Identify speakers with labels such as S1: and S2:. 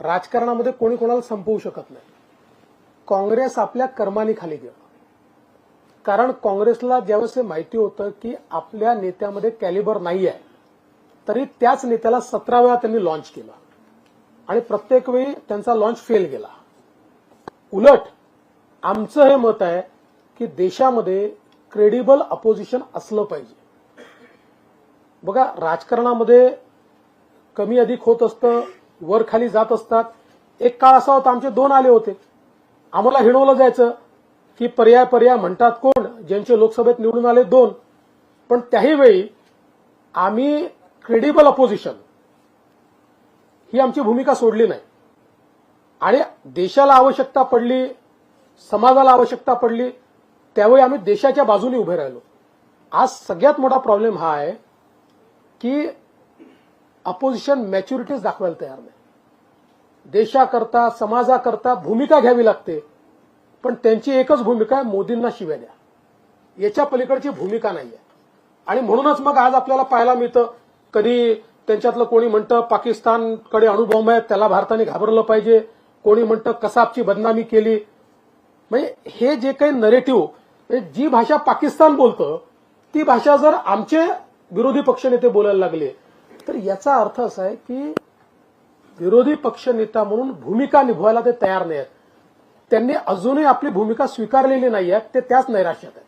S1: राजकारणामध्ये कोणी कोणाला संपवू शकत नाही. काँग्रेस आपल्या कर्माने खाली गेलं. कारण काँग्रेसला ज्यावेळेस हे माहिती होतं की आपल्या नेत्यामध्ये कॅलिबर नाही आहे तरी त्याच नेत्याला सतरा वेळा त्यांनी लॉन्च केलं. आणि प्रत्येक वेळी त्यांचा लॉन्च फेल गेला. उलट आमचं हे मत आहे की देशामध्ये क्रेडिबल अपोजिशन असलं पाहिजे. बघा राजकारणामध्ये कमी अधिक होत असतं वर खाली जात असतात. एक काळ असा होता आमचे दोन आले होते. आम्हाला हिणवलं जायचं की पर्याय पर्याय म्हणतात कोण? ज्यांचे लोकसभेत निवडून आले दोन. पण त्याही वेळी आम्ही क्रेडिबल अपोजिशन ही आमची भूमिका सोडली नाही. आणि देशाला आवश्यकता पडली समाजाला आवश्यकता पडली त्यावेळी आम्ही देशाच्या बाजूने उभे राहिलो. आज सगळ्यात मोठा प्रॉब्लेम हा आहे की अपोजिशन मॅच्युरिटीज दाखवायला तयार नाही. देशाकरता समाजाकरता भूमिका घ्यावी लागते पण त्यांची एकच भूमिका आहे मोदींना शिव्या द्या. याच्या पलीकडची भूमिका नाही आहे आणि म्हणूनच मग आज आपल्याला पाहायला मिळतं कधी त्यांच्यातलं कोणी म्हणतं पाकिस्तानकडे अणुबॉम्ब आहे त्याला भारताने घाबरलं पाहिजे. कोणी म्हणतं कसाबची बदनामी केली. म्हणजे हे जे काही नरेटिव्ह म्हणजे जी भाषा पाकिस्तान बोलतं ती भाषा जर आमचे विरोधी पक्षनेते बोलायला लागले तर याचा अर्थ असा आहे की विरोधी पक्ष नेता म्हणून भूमिका निभवायला ते तयार नाही आहेत त्यांनी अजूनही आपली भूमिका स्वीकारलेली नाही आहे ते त्याच नैराश्यात आहेत.